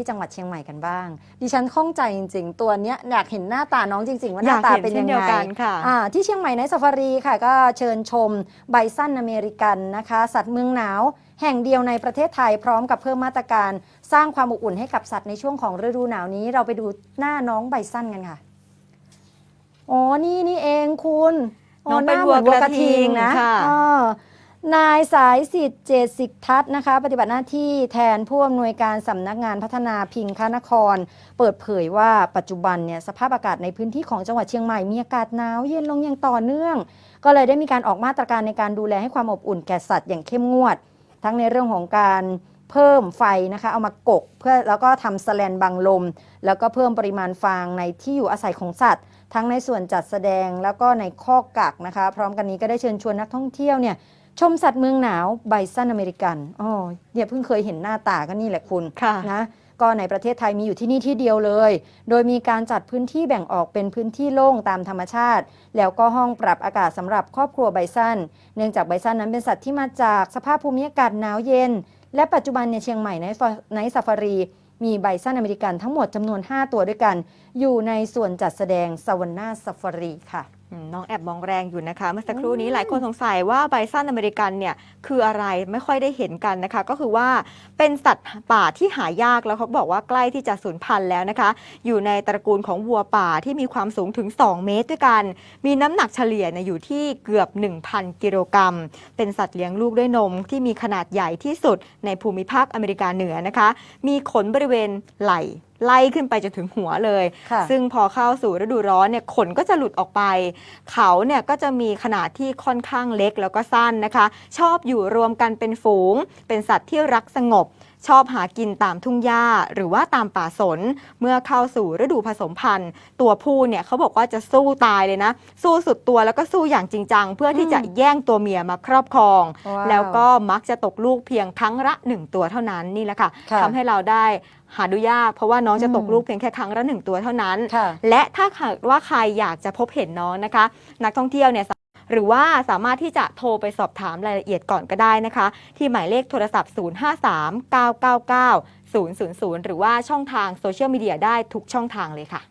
ที่จังหวัดเชียงใหม่กันบ้าง ดิฉันข้องใจจริง ๆ ตัวเนี้ยอยากเห็นหน้าตาน้องจริง ๆ ว่าหอยาน้ากตาเห็นเป็นเช่ยันงเดียวไงกันค่ะอ่าที่เชียงใหม่ในซาฟารีค่ะ ก็เชิญชมไบซันอเมริกันนะคะ สัตว์เมืองหนาว แห่งเดียวในประเทศไทยพร้อมกับเพิ่มมาตรการ สร้างความอบอุ่นให้กับสัตว์ในช่วงของฤดูหนาวนี้ เราไปดูหน้าน้องไบซันกันค่ะอ๋อนี่นี่เองคุณน้องเป็นหาวัวหมืกระทิงนะค่ะอ่า นายสายสิทธิ์เจสิกทัศน์นะคะ ปฏิบัติหน้าที่แทนผู้อำนวยการสำนักงานพัฒนาพิงคนคร เปิดเผยว่าปัจจุบันเนี่ยสภาพอากาศในพื้นที่ของจังหวัดเชียงใหม่มีอากาศหนาวเย็นลงอย่างต่อเนื่อง ก็เลยได้มีการออกมาตรการในการดูแลให้ความอบอุ่นแก่สัตว์อย่างเข้มงวด ทั้งในเรื่องของการเพิ่มไฟนะคะเอามากกเพื่อแล้วก็ทำสแลนบังลม แล้วก็เพิ่มปริมาณฟางในที่อยู่อาศัยของสัตว์ ทั้งในส่วนจัดแสดงแล้วก็ในข้อกักนะคะ พร้อมกันนี้ก็ได้เชิญชวนนักท่องเที่ยวเนี่ย ชมสัตว์เมืองหนาวไบซันอเมริกันอ๋อเนี่ยเพิ่งเคยเห็นหน้าตาก็นี่แหละคุณค่ะนะก็ในประเทศไทยมีอยู่ที่นี่ที่เดียวเลย โดยมีการจัดพื้นที่แบ่งออกเป็นพื้นที่โล่งตามธรรมชาติ แล้วก็ห้องปรับอากาศสำหรับครอบครัวไบซัน เนื่องจากไบซันนั้นเป็นสัตว์ที่มาจากสภาพภูมิอากาศหนาวเย็น และปัจจุบันเนี่ยเชียงใหม่ในฟาในซาฟารี มีไบซันอเมริกันทั้งหมดจำนวน 5 ตัวด้วยกัน อยู่ในส่วนจัดแสดงซาวน่าซาฟารีค่ะอืม น้องแอบมองแรงอยู่นะคะ เมื่อสักครู่นี้หลายคนสงสัยว่าไบซันอเมริกันเนี่ยคืออะไรไม่ค่อยได้เห็นกันนะคะ ก็คือว่าเป็นสัตว์ป่าที่หายากแล้วเขาบอกว่าใกล้ที่จะสูญพันธุ์แล้วนะคะ อยู่ในตระกูลของวัวป่าที่มีความสูงถึง 2 เมตรด้วยกัน มีน้ำหนักเฉลี่ยเนี่ยอยู่ที่เกือบ 1,000 กิโลกรัม เป็นสัตว์เลี้ยงลูกด้วยนมที่มีขนาดใหญ่ที่สุดในภูมิภาคอเมริกาเหนือนะคะ มีขนบริเวณไหล่ ไล่ขึ้นไปจนถึงหัวเลย ค่ะซึ่งพอเข้าสู่ฤดูร้อนเนี่ยขนก็จะหลุดออกไป เขาเนี่ยก็จะมีขนาดที่ค่อนข้างเล็กแล้วก็สั้นนะคะ ชอบอยู่รวมกันเป็นฝูง เป็นสัตว์ที่รักสงบ ชอบหากินตามทุ่งหญ้าหรือว่าตามป่าสน เมื่อเข้าสู่ฤดูผสมพันธุ์ ตัวผู้เนี่ยเขาบอกว่าจะสู้ตายเลยนะ สู้สุดตัวแล้วก็สู้อย่างจริงจังเพื่อที่จะแย่งตัวเมียมาครอบครองว้าวแล้วก็มักจะตกลูกเพียงครั้งละหนึ่งตัวเท่านั้นนี่แหละค่ะค่ะทำให้เราได้หาดูยากเพราะว่าน้องจะตกอืมลูกเพียงแค่ครั้งละหนึ่งตัวเท่านั้นค่ะและถ้าหากว่าใครอยากจะพบเห็นน้องนะคะ นักท่องเที่ยวเนี่ย หรือว่าสามารถที่จะโทรไปสอบถามรายละเอียดก่อนก็ได้นะคะ ที่หมายเลขโทรศัพท์ 053 999 000 หรือว่าช่องทางโซเชียลมีเดียได้ทุกช่องทางเลยค่ะ